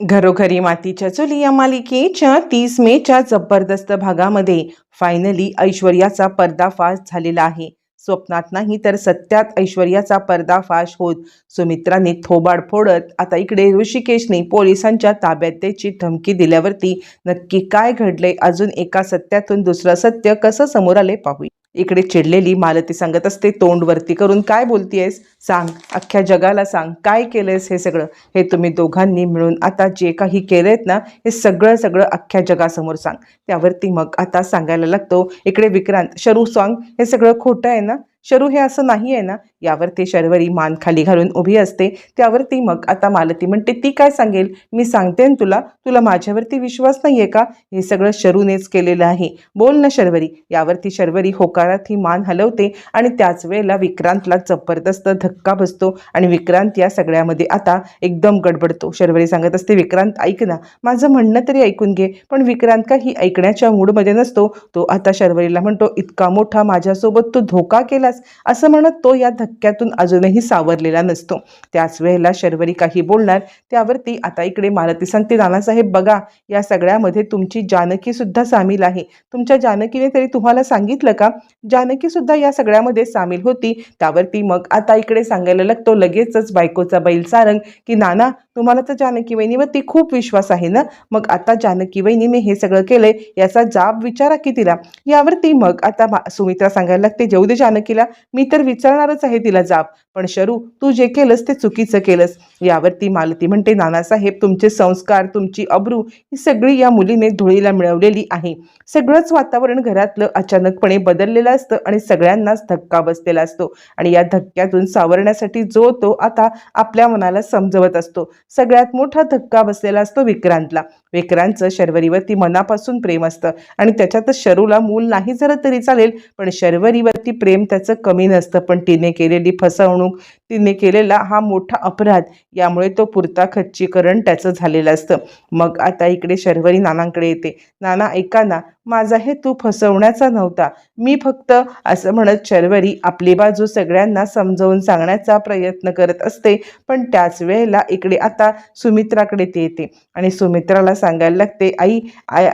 घरोघरी मातीच्या चुली या मालिकेच्या तीस मेच्या जबरदस्त भागामध्ये फायनली ऐश्वर्याचा पर्दाफाश झालेला आहे. स्वप्नात नाही तर सत्यात ऐश्वर्याचा पर्दाफाश होत. सुमित्राने थोबाड फोडत आता इकडे ऋषिकेशने पोलिसांच्या ताब्यात धमकी दिल्यावरती नक्की काय घडलंय? अजून एका सत्यातून दुसरं सत्य कसं समोर आले पाहूया. इकडे चिडलेली मालती सांगत असते तोंड वरती करून काय बोलतीयस? सांग अख्ख्या जगाला सांग काय केलंयस हे सगळं? हे तुम्ही दोघांनी मिळून आता जे काही केलंयत ना हे सगळं सगळं अख्ख्या जगासमोर सांग. त्यावरती मग आता सांगायला लागतो इकडे विक्रांत शरू सांग हे सगळं खोटं आहे ना? शरू हे असं नाही आहे ना यावरती शर्वरी मान खाली घालून उभी असते. त्यावरती मग आता मालती म्हणते ती काय सांगेल? मी सांगते तुला. तुला माझ्यावरती विश्वास नाही आहे का? हे सगळं शरूनेच केलेलं आहे. बोल ना शर्वरी. यावरती शर्वरी होकारात ही मान हलवते आणि त्याच वेळेला विक्रांतला जबरदस्त धक्का बसतो आणि विक्रांत या सगळ्यामध्ये आता एकदम गडबडतो. शर्वरी सांगत असते विक्रांत ऐक ना. माझं म्हणणं तरी ऐकून घे पण विक्रांत काही ऐकण्याच्या मूडमध्ये नसतो. तो आता शर्वरीला म्हणतो इतका मोठा माझ्यासोबत तू धोका केलास असं म्हणत तो या धक्क्यातून अजूनही सावरलेला नसतो. त्याच वेळेला शर्वरी काही बोलणार त्यावरती आता इकडे मालती सांगते नानासाहेब बघा या सगळ्यामध्ये तुमची जानकी सुद्धा सामील आहे. तुमच्या जानकीने तरी तुम्हाला सांगितलं का? जानकी सुद्धा या सगळ्यामध्ये सामील होती. त्यावरती मग आता इकडे सांगायला लागतो लगेचच बायकोचा बैल सारंग की नाना तुम्हाला तर जानकी वहिनीवरती खूप विश्वास आहे ना? मग आता जानकी वहिनीने हे सगळं केलंय याचा जाब विचारा की तिला. यावरती मग आता मा- सुमित्रा सांगायला लागते जेऊ दे जानकीला मी तर विचारणारच आहे तिला जाब. पण शरू तू जे केलंस ते चुकीचं केलंस. यावरती मालती म्हणते नानासाहेब तुमचे संस्कार तुमची अब्रू ही सगळी या मुलीने धुळीला मिळवलेली आहे. सगळंच वातावरण घरातलं अचानकपणे बदललेलं असतं आणि सगळ्यांनाच धक्का बसलेला असतो. आणि या धक्क्यातून सावरण्यासाठी जो तो आता आपल्या मनाला समजवत असतो. सगळ्यात मोठा धक्का बसलेला असतो विक्रांतला. विक्रांतचं शर्वरीवरती मनापासून प्रेम असतं. आणि त्याच्यातच शरूला मूल नाही झालं तरी चालेल पण शर्वरीवरती प्रेम त्याचं कमी नसतं पण तिने केलेली फसवणूक तिने केलेला हा मोठा अपराध यामुळे तो पुरता खच्चीकरण त्याचं झालेलं असतं. मग आता इकडे शर्वरी नानांकडे येते. नाना ऐकाना माझा हेतू फसवण्याचा नव्हता. मी फक्त असं म्हणत शर्वरी आपली बाजू सगळ्यांना समजावून सांगण्याचा प्रयत्न करत असते पण त्याच वेळेला इकडे आता सुमित्राकडे ते येते आणि सुमित्राला सांगायला लागते आई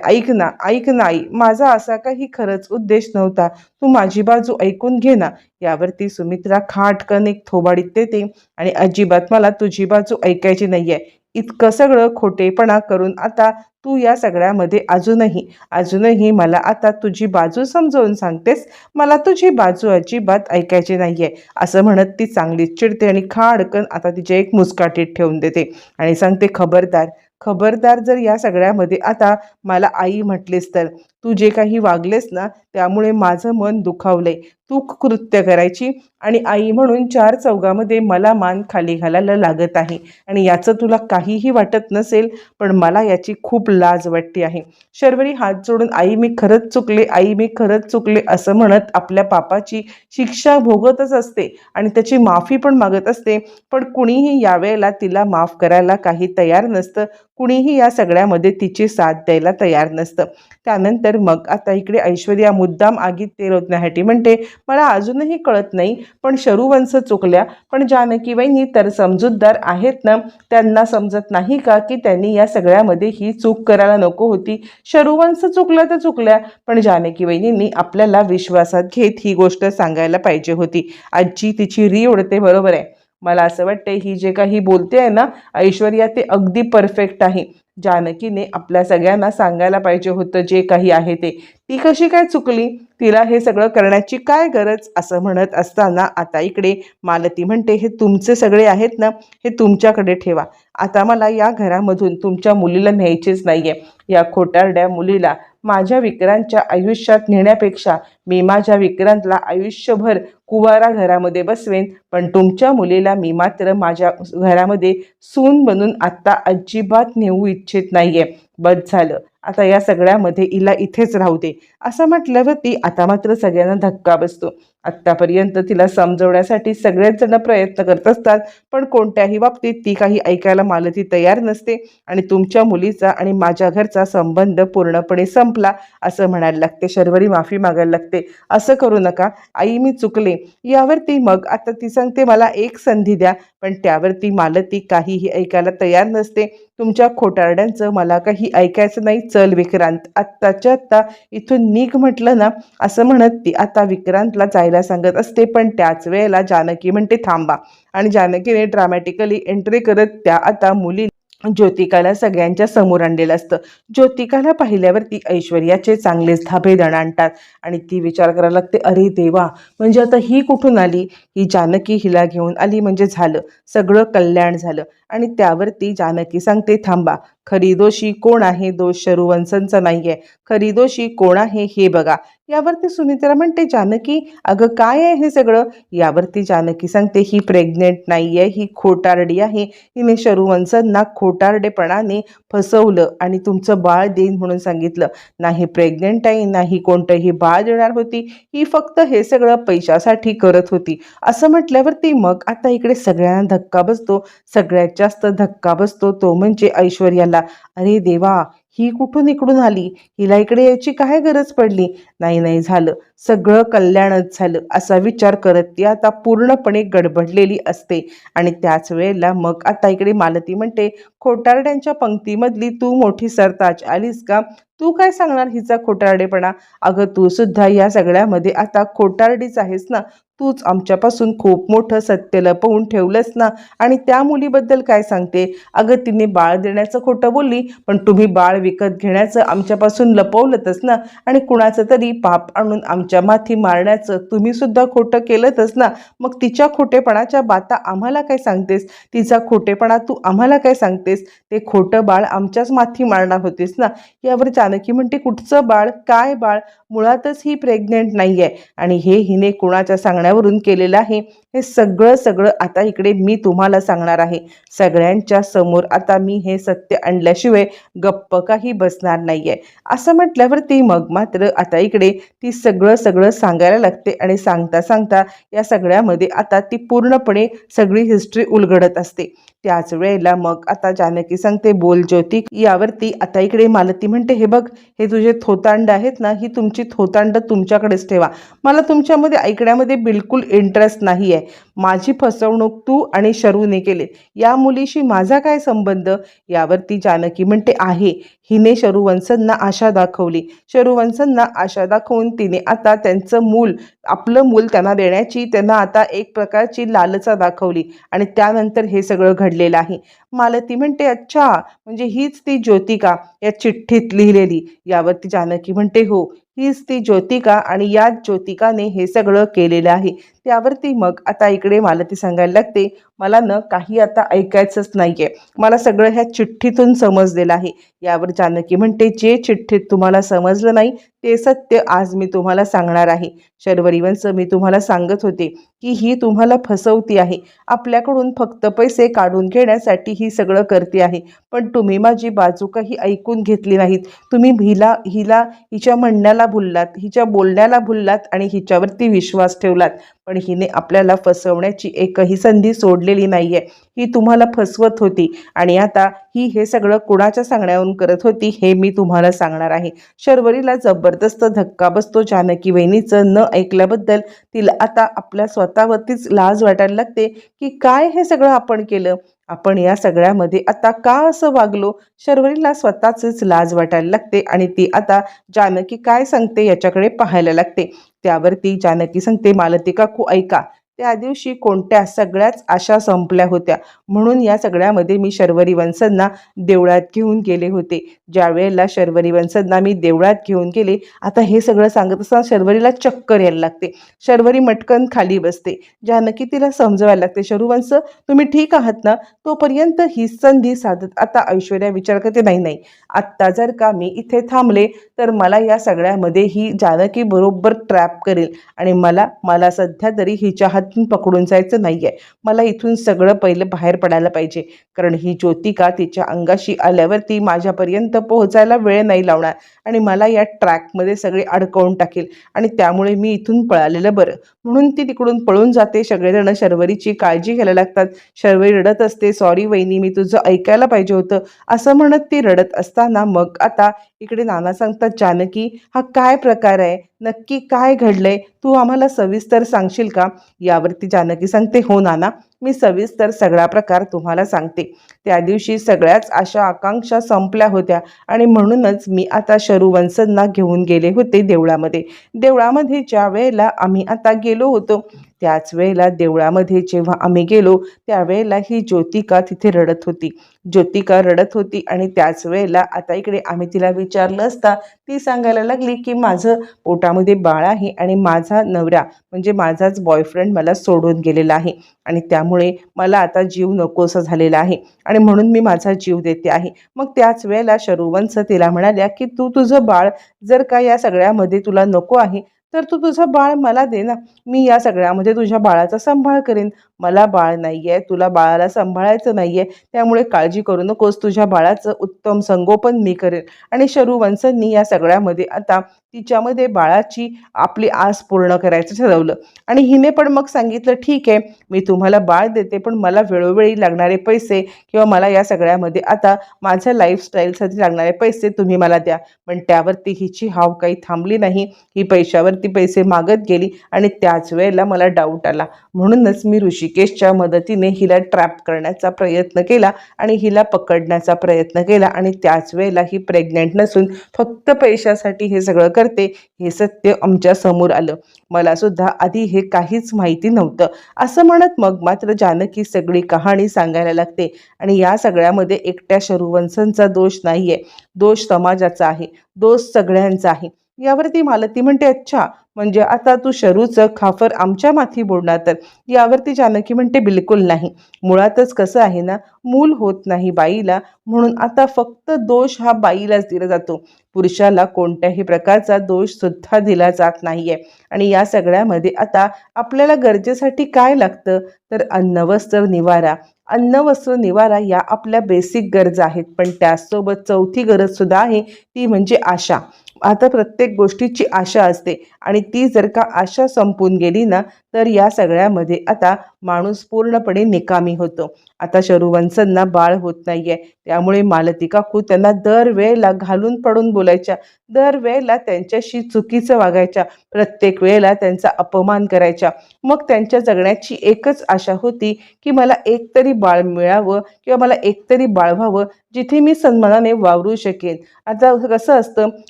ऐक ना ऐक ना आई माझा असा काही खरंच उद्देश नव्हता. तू माझी बाजू ऐकून घे ना. यावरती सुमित्रा खाटकन एक थोबाडीत देते आणि अजिबात मला तुझी बाजू ऐकायची नाहीये. इतकं सगळं खोटेपणा करून आता तू या सगळ्यामध्ये अजूनही अजूनही मला आता तुझी बाजू समजावून सांगतेस. मला तुझी बाजू अजिबात ऐकायची नाहीये असं म्हणत ती चांगलीच चिडते आणि खाडकन आता तिच्या एक मुस्काटीत ठेवून देते आणि सांगते खबरदार खबरदार जर या सगळ्यामध्ये आता मला आई म्हटलीस तर तू जे काही वागलेस ना त्यामुळे माझं मन दुखावलंय. तू कृत्य करायची आणि आई म्हणून चार चौघामध्ये मला मान खाली घालायला लागत आहे. आणि याचं तुला काहीही वाटत नसेल पण मला याची खूप लाज वाटते आहे. शर्वरी हात जोडून आई मी खरंच चुकले आई मी खरंच चुकले असं म्हणत आपल्या पापाची शिक्षा भोगतच असते आणि त्याची माफी पण मागत असते. पण कुणीही यावेळेला तिला माफ करायला काही तयार नसतं. कुणीही या सगळ्यामध्ये तिची साथ द्यायला तयार नसतं. त्यानंतर मग आता इकडे ऐश्वर्या मुद्दाम आगीत तेल ओतण्यासाठी म्हणते मला अजूनही कळत नाही पण शरूवंश चुकल्या पण जानकी वहिनी तर समजूतदार आहेत ना त्यांना समजत नाही का की त्यांनी या सगळ्यामध्ये ही चूक करायला नको होती? शरूवंश चुकल्या तर चुकल्या पण जानकी वहिनींनी आपल्याला विश्वासात घेत ही गोष्ट सांगायला पाहिजे होती. आजी तिची री उडते बरोबर आहे. मला असं वाटतंय ही जे काही बोलते आहे ना ऐश्वर्या ते अगदी परफेक्ट आहे. जानकीने आपल्या सगळ्यांना सांगायला पाहिजे होतं जे काही आहे ते. ती कशी काय चुकली? तिला हे सगळं करण्याची काय गरज? असं म्हणत असताना आता इकडे मालती म्हणते हे तुमचे सगळे आहेत ना हे तुमच्याकडे ठेवा. आता मला या घरामधून तुमच्या मुलीला न्यायचेच नाहीये. या खोटारड्या मुलीला माझ्या विक्रांतच्या आयुष्यात नेण्यापेक्षा मी माझ्या विक्रांतला आयुष्यभर कुवारा घरामध्ये बसवेन पण तुमच्या मुलीला मी मात्र माझ्या घरामध्ये सून बनून आत्ता अजिबात नेऊ इच्छित नाहीये. बस झालं. आता या सगळ्यामध्ये हिला इथेच राहू दे. असं म्हटल्यावरती आता मात्र सगळ्यांना धक्का बसतो. आत्तापर्यंत तिला समजवण्यासाठी सगळेच जण प्रयत्न करत असतात पण कोणत्याही बाबतीत ती काही ऐकायला मालती तयार नसते आणि तुमच्या मुलीचा आणि माझ्या घरचा संबंध पूर्णपणे संपला असं म्हणायला लागते. शर्वरी माफी मागायला लागते. असं करू नका. आई मी चुकले. यावरती मग आता ती सांगते मला एक संधी द्या. पण त्यावरती मालती काहीही ऐकायला तयार नसते. तुमच्या खोटारड्यांचं मला काही ऐकायचं नाही. चल विक्रांत आत्ताच्या आत्ता इथून निघ म्हटलं ना असं म्हणत ती आता विक्रांतला जायला सांगत असते पण त्याच वेळेला जानकी म्हणते थांबा. आणि जानकीने ड्रामॅटिकली एंट्री करत त्या आता मुली ज्योतिकाला सगळ्यांच्या समोर आणलेलं असतं. ज्योतिकाला पाहिल्यावरती ऐश्वर्याचे चांगलेच धाबे दणाणतात आणि ती विचार करायला लागते अरे देवा म्हणजे आता ही कुठून आली? ही जानकी हिला घेऊन आली म्हणजे झालं. सगळं कल्याण झालं. आणि त्यावरती जानकी सांगते थांबा खरी दोषी कोण आहे? दोष शरुवंशंचा नाही आहे खरी दोषी कोण आहे? हे बघा. यावरती सुमित्रा म्हणते जानकी अगं काय आहे हे सगळं? यावरती जानकी सांगते ही प्रेग्नेंट नाही आहे ही खोटारडी आहे. हिने शरुवंशांना खोटारडेपणाने फसवलं आणि तुमचं बाळ देईन म्हणून सांगितलं. नाही प्रेग्नेंट आहे नाही कोणतंही बाळ देणार होती. ही फक्त हे सगळं पैशासाठी करत होती. असं म्हटल्यावरती मग आता इकडे सगळ्यांना धक्का बसतो. सगळ्यात जास्त धक्का बसतो तो म्हणजे ऐश्वर्याला. अरे देवा ही कुठून इकडून आली? हिला इकडे यायची काय गरज पडली? नाही नाही झालं. सगळं कल्याणच झालं. असा विचार करत ती आता पूर्णपणे गडबडलेली असते. आणि त्याच वेळेला मग आता इकडे मालती म्हणते खोटारड्यांच्या पंक्तीमधली तू मोठी सरताज आलीस का? तू काय सांगणार हिचा खोटारडेपणा? अगं तू सुद्धा या सगळ्यामध्ये आता खोटारडीच आहेस ना? तूच आमच्यापासून खूप मोठं सत्य लपवून ठेवलंस ना. आणि त्या मुलीबद्दल काय सांगते? अगं तिने बाळ देण्याचं खोटं बोलली पण तुम्ही बाळ विकत घेण्याचं आमच्यापासून लपवलंतच ना. आणि कुणाचं तरी पाप आणून आमच्या माथी मारण्याचं तुम्ही सुद्धा खोटं केलंतच ना. मग तिच्या खोटेपणाच्या बाता आम्हाला काय सांगतेस? तिचा खोटेपणा तू आम्हाला काय सांगतेस? ते खोटं बाळ आमच्याच माथी मारणार होतेस ना. यावर जानकी म्हणते कुठचं बाळ? काय बाळ? मुळातच ही प्रेग्नेंट नाही आहे आणि हे हिने कुणाच्या पाण्यावरून केलेलं आहे. हे सगळं सगळं आता इकडे मी तुम्हाला सांगणार आहे. सगळ्यांच्या समोर आता मी हे सत्य आणल्याशिवाय गप्प काही बसणार नाही आहे असं म्हटल्यावरती मग मात्र आता इकडे ती सगळं सगळं सांगायला लागते आणि सांगता सांगता या सगळ्यामध्ये आता ती पूर्णपणे सगळी हिस्ट्री उलगडत असते. त्याच वेळेला मग आता जानकी सांगते बोल ज्योती यावरती आता इकडे मालती म्हणते हे बघ हे तुझे थोतांड आहेत ना ही तुमची थोतांड तुमच्याकडेच ठेवा. मला तुमच्यामध्ये ऐकण्यामध्ये बिलकुल इंटरेस्ट नाही आहे माझी फसवणूक तू आणि शरूने केले. या मुलीशी माझा काय संबंध? यावरती जानकी म्हणते आहे. हिने शरुवंसांना आशा दाखवली. शरुवंसांना आशा दाखवून तिने आता त्यांचं मूल आपलं मूल त्यांना देण्याची त्यांना आता एक प्रकारची लालसा दाखवली आणि त्यानंतर हे सगळं घडलेलं आहे. मालती म्हणते अच्छा म्हणजे हीच ती ज्योतिका या चिठ्ठीत लिहिलेली. यावरती जानकी म्हणते हो. हीच ती ज्योतिका आणि याच ज्योतिकाने हे सगळं केलेलं आहे. त्यावरती मग आता इकडे मालती सांगायला लागते मला न काही आता ऐकायचंच नाही आहे मला सगळं ह्या चिठ्ठीतून समजलेलं आहे. यावर जानकी म्हणते जे चिठ्ठीत तुम्हाला समजलं नाही ते सत्य आज मी तुम्हाला सांगणार आहे. शर्वरी मी तुम्हाला सांगत होते की ही तुम्हाला फसवती आहे. आपल्याकडून फक्त पैसे काढून घेण्यासाठी ही सगळं करते आहे. पण तुम्ही माझी बाजू काही ऐकून घेतली नाहीत. तुम्ही हिला हिला हिच्या म्हणण्याला भुललात हिच्या बोलण्याला भुललात आणि हिच्यावरती विश्वास ठेवलात. पण हिने आपल्याला फसवण्याची एकही संधी सोडलेली नाही आहे ही तुम्हाला फसवत होती आणि आता ही हे सगळं कुणाच्या सांगण्यावरून करत होती हे मी तुम्हाला सांगणार आहे. शर्वरीला जबरदस्त धक्का बसतो जानकी वहिनीचं न ऐकल्याबद्दल तिला आता आपल्या स्वतःवरतीच लाज वाटायला लागते की काय हे सगळं आपण केलं? आपण या सगळ्यामध्ये आता का असं वागलो? शर्वरीला स्वतःचीच लाज वाटायला लागते आणि ती आता जानकी काय सांगते याच्याकडे पाहायला लागते. त्यावरती जानकी सांगते मालती काकू ऐका. त्या दिवशी कोणत्या सगळ्याच आशा संपल्या होत्या? म्हणून या सगळ्यामध्ये मी शर्वरी वंशांना देवळात घेऊन गेले होते. ज्या वेळेला शर्वरी वंशांना मी देवळात घेऊन गेले आता हे सगळं सांगत असताना शर्वरीला चक्कर यायला लागते. शर्वरी मटकन खाली बसते. जानकी तिला समजवायला लागते शरुवंश तुम्ही ठीक आहात ना? तोपर्यंत ही संधी साधत आता ऐश्वर्या विचार करते नाही नाही. आत्ता जर का मी इथे थांबले तर मला या सगळ्यामध्ये ही जानकी बरोबर ट्रॅप करेल आणि मला मला सध्या तरी हिच्या हात हातून पकडून जायचं नाही आहे मला इथून सगळं पहिलं बाहेर पडायला पाहिजे. कारण ही ज्योतिका तिच्या अंगाशी आल्यावरती माझ्यापर्यंत पोहोचायला वेळ नाही लावणार आणि मला या ट्रॅकमध्ये सगळे अडकवून टाकेल आणि त्यामुळे मी इथून पळालेलं बरं. म्हणून ती तिकडून पळून जाते. सगळेजण शर्वरीची काळजी घ्यायला लागतात. शर्वरी रडत असते. सॉरी वहिनी मी तुझं ऐकायला पाहिजे होतं. असं म्हणत ती रडत असताना मग आता इकडे नाना सांगतात जानकी हा काय प्रकार आहे? नक्की काय घडलंय? तू आम्हाला सविस्तर सांगशील का? यावरती जानकी सांगते. हो नाना. मी सविस्तर सगळा प्रकार तुम्हाला सांगते. त्या दिवशी सगळ्याच आशा आकांक्षा संपल्या होत्या आणि म्हणूनच मी आता शरुवंशंना घेऊन गेले होते देवळामध्ये. देवळामध्ये ज्या वेळेला आम्ही आता गेलो होतो त्याच वेळेला देवळामध्ये जेव्हा आम्ही गेलो त्यावेळेला ही ज्योतिका तिथे रडत होती. ज्योतिका रडत होती आणि त्याच वेळेला आता इकडे आम्ही तिला विचारलं असता ती सांगायला लागली की माझं पोटामध्ये बाळ आहे आणि माझा नवरा म्हणजे माझाच बॉयफ्रेंड मला सोडून गेलेला आहे आणि त्यामुळे मला आता जीव नकोसा झालेला आहे. आणि म्हणून मी माझा जीव देते आहे. मग त्याच वेळेला शरुवंश तिला म्हणाल्या की तू तुझं बाळ जर का या सगळ्यामध्ये तुला नको आहे तर तू तुझं बाळ मला दे ना. मी या सगळ्यामध्ये तुझ्या बाळाचा सांभाळ करेन. मला बाळ नाही आहे तुला बाळाला सांभाळायचं नाही आहे त्यामुळे काळजी करू नकोस तुझ्या बाळाचं उत्तम संगोपन मी करेन आणि शरुवंशांनी या सगळ्यामध्ये आता तिच्यामध्ये बाळाची आपली आस पूर्ण करायचं ठरवलं. आणि हिने पण मग सांगितलं ठीक आहे मी तुम्हाला बाळ देते पण मला वेळोवेळी लागणारे पैसे किंवा मला या सगळ्यामध्ये आता माझ्या लाईफस्टाईलसाठी लागणारे पैसे तुम्ही मला द्या. पण त्यावरती हिची हाव काही थांबली नाही. ही पैशावरती पैसे मागत गेली आणि त्याच वेळेला मला डाऊट आला. म्हणूनच मी ऋषिकेशच्या मदतीने हिला ट्रॅप करण्याचा प्रयत्न केला आणि हिला पकडण्याचा प्रयत्न केला आणि त्याच वेळेला ही प्रेग्नेंट नसून फक्त पैशासाठी हे सगळं करते हे सत्य आमच्यासमोर आलं. मला सुद्धा आधी हे काहीच माहिती नव्हतं. असं म्हणत मग मात्र जानकी सगळी कहाणी सांगायला लागते आणि या सगळ्यामध्ये एकट्या शरुवंशांचा दोष नाहीये. दोष समाजाचा आहे. दोष सगळ्यांचा आहे. यावरती मालती म्हणते अच्छा म्हणजे आता तू शरूचं खाफर आमच्या माथी बोलणार तर यावरती जानकी म्हणते बिलकुल नाही. मुळातच कसं आहे ना मूल होत नाही बाईला म्हणून आता फक्त दोष हा बाईलाच दिला जातो. पुरुषाला कोणत्याही प्रकारचा दोष सुद्धा दिला जात नाहीये. आणि या सगळ्यामध्ये आता आपल्याला गरजेसाठी काय लागतं? तर अन्न वस्त्र निवारा. अन्न वस्त्र निवारा या आपल्या बेसिक गरजा आहेत. पण त्याचसोबत चौथी गरज सुद्धा आहे ती म्हणजे आशा. आता प्रत्येक गोष्टीची आशा असते. आणि ती जर का आशा संपून गेली ना तर या सगळ्यामध्ये आता माणूस पूर्णपणे निकामी होतो. आता शरुवंशांना बाळ होत नाहीये. त्यामुळे मालती काकू त्यांना दरवेळेला घालून पडून बोलायच्या. दरवेळेला त्यांच्याशी चुकीचं वागायच्या. प्रत्येक वेळेला त्यांचा अपमान करायच्या. मग त्यांच्या जगण्याची एकच आशा होती की मला एकतरी बाळ मिळावं किंवा मला एकतरी बाळ व्हावं. जिथे मी सन्मानाने वावरू शकेन. आता कसं असतं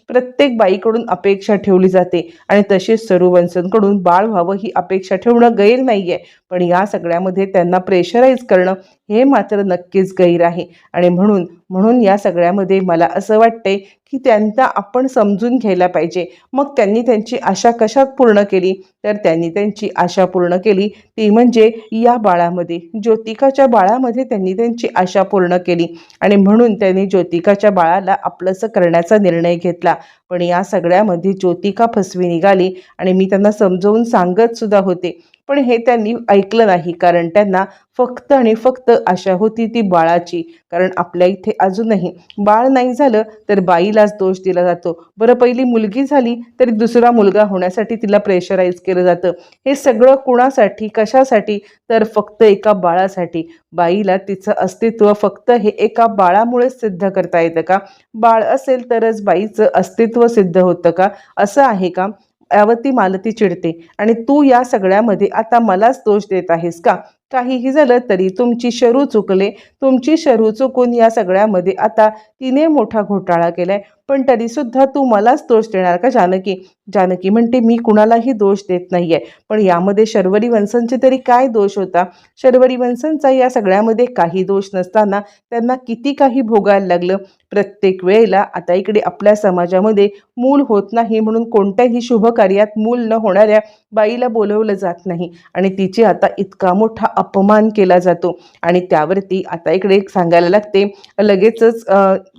प्रत्येक बाईकडून अपेक्षा ठेवली जाते आणि तसेच सरुवंशांकडून बाळ व्हावं ही अपेक्षा ठेवणं गैर नाही आहे पण या सगळ्यामध्ये त्यांना प्रेशराईज करणं हे मात्र नक्कीच गैर आहे. आणि म्हणून म्हणून या सगळ्यामध्ये मला असं वाटते की त्यांना आपण समजून घ्यायला पाहिजे. मग त्यांनी त्यांची आशा कशात पूर्ण केली? तर त्यांनी त्यांची आशा पूर्ण केली. ती म्हणजे या बाळामध्ये ज्योतिकाच्या बाळामध्ये त्यांनी त्यांची आशा पूर्ण केली. आणि म्हणून त्यांनी ज्योतिकाच्या बाळाला आपलंसं करण्याचा निर्णय घेतला. पण या सगळ्यामध्ये ज्योतिका फसवी निघाली आणि मी त्यांना समजावून सांगत सुद्धा होते. पण हे त्यांनी ऐकलं नाही कारण त्यांना फक्त आणि फक्त आशा होती ती बाळाची कारण आपल्या इथे अजूनही बाळ नाही झालं तर बाईलाच दोष दिला जातो. बरं पहिली मुलगी झाली तरी दुसरा मुलगा होण्यासाठी तिला प्रेशराईज केलं जातं. हे सगळं कुणासाठी कशासाठी? तर फक्त एका बाळासाठी. बाईला तिचं अस्तित्व फक्त हे एका बाळामुळेच सिद्ध करता येतं का? बाळ असेल तरच बाईचं अस्तित्व सिद्ध होतं का? असं आहे का? यावरती मालती चिडते. आणि तू या सगळ्यामध्ये आता मलाच दोष देत आहेस का? काहीही झालं तरी तुमची शरू चुकले. तुमची शरू चुकून या सगळ्यामध्ये आता तिने मोठा घोटाळा केलाय. पण तरीसुद्धा तू मलाच दोष देणार का जानकी? जानकी म्हणते मी कुणालाही दोष देत नाहीये. पण यामध्ये शर्वरी वंशांचे तरी काय दोष होता? शर्वरी वंशांचा या सगळ्यामध्ये काही दोष नसताना त्यांना किती काही भोगायला लागलं? प्रत्येक वेळेला आता इकडे आपल्या समाजामध्ये मूल होत नाही म्हणून कोणत्याही शुभ कार्यात मूल न होणाऱ्या बाईला बोलवलं जात नाही आणि तिचे आता इतका मोठा अपमान केला जातो. आणि त्यावरती आता इकडे एक सांगायला लागते लगेचच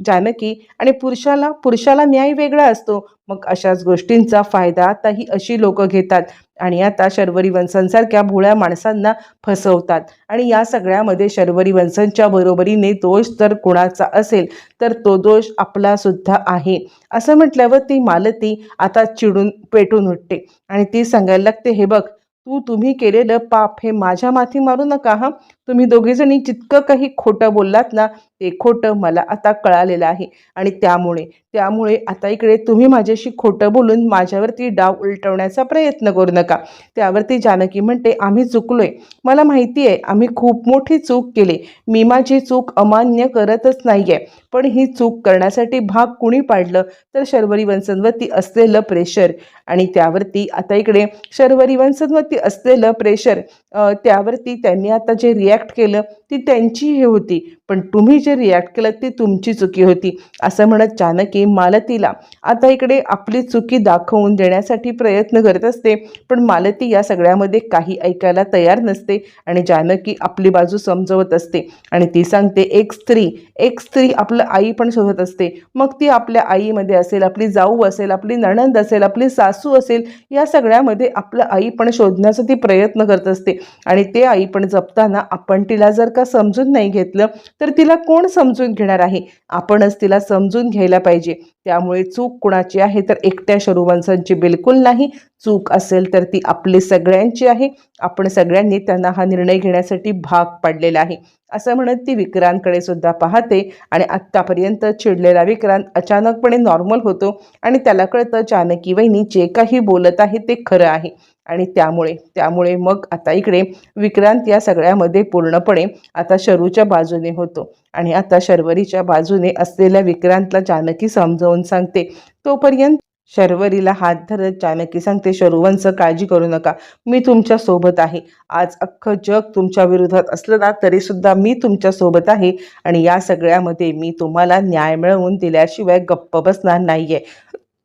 जानकी आणि पुरुषाला पुरुषाला न्याय वेगळा असतो. मग अशाच गोष्टींचा फायदा आता ही अशी लोक घेतात. आणि आता शर्वरी वंशांसारख्या भोळ्या माणसांना फसवतात. आणि या सगळ्यामध्ये शर्वरी वंशांच्या बरोबरीने दोष जर कुणाचा असेल तर तो दोष आपला सुद्धा आहे. असं म्हटल्यावर ती मालती आता चिडून पेटून उठते. आणि ती सांगायला लागते हे बघ तू तुम्ही केलेलं पाप हे माझ्या माथी मारू नका हा. तुम्ही दोघेजणी जितकं काही खोटं बोललात ना ते खोटं मला आता कळालेलं आहे. आणि त्यामुळे त्यामुळे आता इकडे तुम्ही माझ्याशी खोटं बोलून माझ्यावरती डाव उलटवण्याचा प्रयत्न करू नका. त्यावरती जानकी म्हणते आम्ही चुकलोय. मला माहिती आहे आम्ही खूप मोठी चूक केली. मी माझी चूक अमान्य करतच नाही आहे पण ही चूक करण्यासाठी भाग कुणी पाडलं? तर शर्वरी वंशांवरती असलेलं प्रेशर. आणि त्यावरती आता इकडे शर्वरी वंशांवरती असलेलं प्रेशर. त्यावरती त्यांनी आता जे रिॲक्ट केलं ती त्यांची हे होती. पण तुम्ही जे रिॲक्ट केलं ती तुमची चुकी होती. असं म्हणत जानकी मालतीला आता इकडे आपली चुकी दाखवून देण्यासाठी प्रयत्न करत असते पण मालती या सगळ्यामध्ये काही ऐकायला तयार नसते आणि जानकी आपली बाजू समजवत असते आणि ती सांगते एक स्त्री एक स्त्री आपलं आई पण शोधत असते. मग ती आपल्या आईमध्ये असेल आपली जाऊ असेल आपली नणंद असेल आपली सासू असेल या सगळ्यामध्ये आपलं आई पण शोधण्याचा ती प्रयत्न करत असते आणि ते आई पण जपताना आपण तिला जर का समजून नाही घेतलं तर तिला कोण समजून घेणार आहे? आपणच तिला समजून घ्यायला पाहिजे. त्यामुळे चूक कुणाची आहे तर एकट्या शरुवंशांची बिलकुल नाही. चूक असेल तर ती आपली सगळ्यांची आहे. आपण सगळ्यांनी त्यांना हा निर्णय घेण्यासाठी भाग पाडलेला आहे. असं म्हणत ती विक्रांतकडे सुद्धा पाहते आणि आत्तापर्यंत चिडलेला विक्रांत अचानकपणे नॉर्मल होतो आणि त्याला कळतं जानकी वहिनी जे काही बोलत आहे ते खरं आहे. आणि त्यामुळे त्यामुळे मग आता इकडे विक्रांत या सगळ्यामध्ये पूर्णपणे आता शरूच्या बाजूने होतो. आणि आता शर्वरीच्या बाजूने असलेल्या विक्रांतला जानकी समजावून सांगते तोपर्यंत शर्वरीला हात धरत जानकी सांगते शरुवंश काळजी करू नका मी तुमच्यासोबत आहे. आज अख्खं जग तुमच्या विरोधात असलं ना तरी सुद्धा मी तुमच्यासोबत आहे. आणि या सगळ्यामध्ये मी तुम्हाला न्याय मिळवून दिल्याशिवाय गप्प बसणार नाहीये.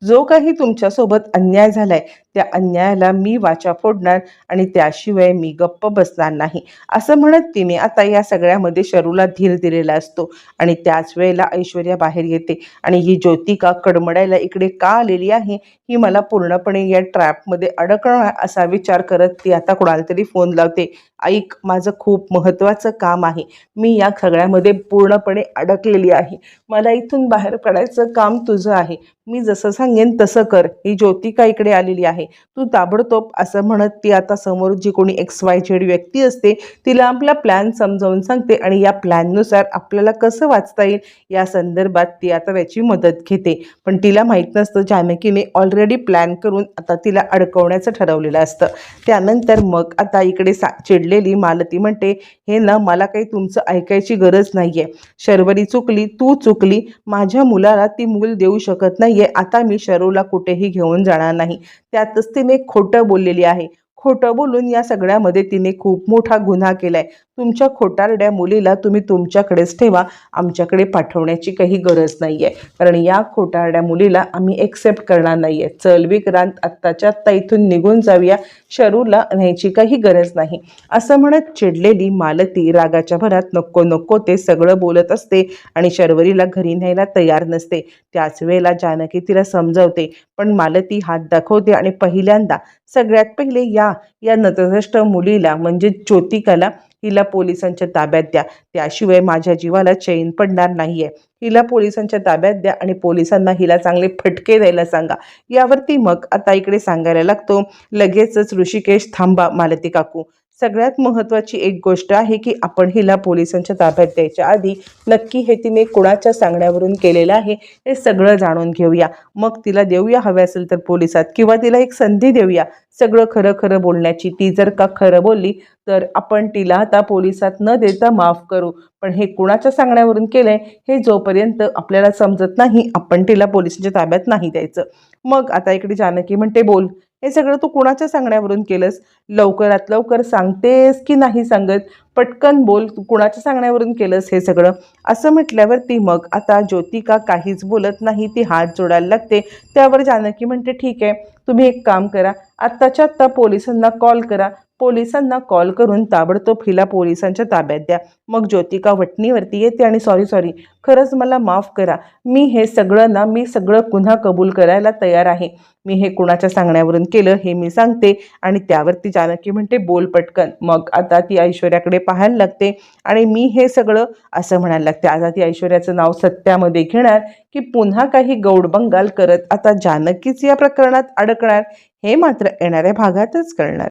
जो काही तुमच्यासोबत अन्याय झालाय त्या अन्यायाला मी वाचा फोडणार आणि त्याशिवाय मी गप्प बसणार नाही. असं म्हणत तिने आता या सगळ्यामध्ये शरूला धीर दिलेला असतो आणि त्याच वेळेला ऐश्वर्या बाहेर येते आणि ही ज्योतिका कडमडायला इकडे का आलेली आहे? ही मला पूर्णपणे या ट्रॅपमध्ये अडकणार असा विचार करत ती आता कोणाला तरी फोन लावते. ऐक माझं खूप महत्त्वाचं काम आहे. मी या सगळ्यामध्ये पूर्णपणे अडकलेली आहे. मला इथून बाहेर पडायचं काम तुझं आहे. मी जसं सांगेन तसं कर. ही ज्योतिका इकडे आलेली आहे. तू ताबडतोब असं म्हणत ती आता समोर जी कोणी एक्स वाय झेड व्यक्ती असते तिला आपला प्लॅन समजावून सांगते आणि या प्लॅननुसार आपल्याला कसं वाचता येईल या संदर्भात ती आता त्याची मदत घेते. पण तिला माहीत नसतं जानकीने ऑलरेडी प्लॅन करून आता तिला अडकवण्याचं ठरवलेलं असतं. त्यानंतर मग आता इकडे सा चिडलेली मालती म्हणते हे ना मला काही तुमचं ऐकायची गरज नाही आहे शर्वरी चुकली तू चुकली माझ्या मुलाला ती मूल देऊ शकत नाही आहे आता मी शरूला कुठेही घेऊन जाणार नाही. त्यातच तिने खोटं बोललेली आहे. खोटं बोलून या सगळ्यामध्ये तिने खूप मोठा गुन्हा केलाय. तुमच्या खोटारड्या मुलीला तुम्ही तुमच्याकडेच ठेवा. आमच्याकडे पाठवण्याची काही गरज नाही आहे कारण या खोटारड्या मुलीला आम्ही एक्सेप्ट करणार नाही आहे चल विक्रांत आत्ताच्या आत्ता इथून निघून जाऊया. शरूला न्यायची काही गरज नाही. असं म्हणत चिडलेली मालती रागाच्या भरात नको नको ते सगळं बोलत असते आणि शर्वरीला घरी न्यायला तयार नसते. त्याच वेळेला जानकी तिला समजवते पण मालती हात दाखवते आणि पहिल्यांदा सगळ्यात पहिले या या नतद्रष्ट मुलीला म्हणजे ज्योतिकाला हिला पोलिसांच्या ताब्यात द्या. त्याशिवाय माझ्या जीवाला चैन पडणार नाहीये. हिला पोलिसांच्या ताब्यात द्या आणि पोलिसांना हिला चांगले फटके द्यायला सांगा. यावरती मग आता इकडे सांगायला लागतो. लगेचच ऋषिकेश थांबा मालती काकू. सगळ्यात महत्त्वाची एक गोष्ट आहे की आपण हिला पोलिसांच्या ताब्यात द्यायच्या आधी नक्की हे तिने कुणाच्या सांगण्यावरून केलेलं आहे हे सगळं जाणून घेऊया. मग तिला देऊया हवे असेल तर पोलिसात किंवा तिला एक संधी देऊया. सगळं खरं खरं बोलण्याची. ती जर का खरं बोलली तर आपण तिला आता पोलिसात न देता माफ करू. पण हे कुणाच्या सांगण्यावरून केलंय हे जोपर्यंत आपल्याला समजत नाही आपण तिला पोलिसांच्या ताब्यात नाही द्यायचं. मग आता इकडे जानकी म्हणते बोल. हे सगळं तू कुणाच्या सांगण्यावरून केलंस? लवकरात लवकर सांगतेस की नाही सांगत? पटकन बोल तू कुणाच्या सांगण्यावरून केलंस हे सगळं? असं म्हटल्यावर ती मग आता ज्योतिका काहीच बोलत नाही ती हात जोडायला लागते. त्यावर जानकी म्हणते ठीक आहे तुम्ही एक काम करा आत्ताच्या आत्ता पोलिसांना कॉल करा. पोलिसांना कॉल करून ताबडतोब हिला पोलिसांच्या ताब्यात द्या. मग ज्योतिका वटणीवरती येते आणि सॉरी सॉरी खरंच मला माफ करा. मी हे सगळं ना मी सगळं पुन्हा कबूल करायला तयार आहे. मी हे कुणाच्या सांगण्यावरून केलं हे मी सांगते आणि त्यावरती जानकी म्हणते बोल पटकन. मग आता ती ऐश्वर्याकडे पाहायला लागते आणि मी हे सगळं असं म्हणायला लागते. आता ती ऐश्वर्याचं नाव सत्यामध्ये घेणार की पुन्हा काही गौडबंगाल करत आता जानकीच या प्रकरणात करणार हे मात्र येणाऱ्या भागातच कळणार.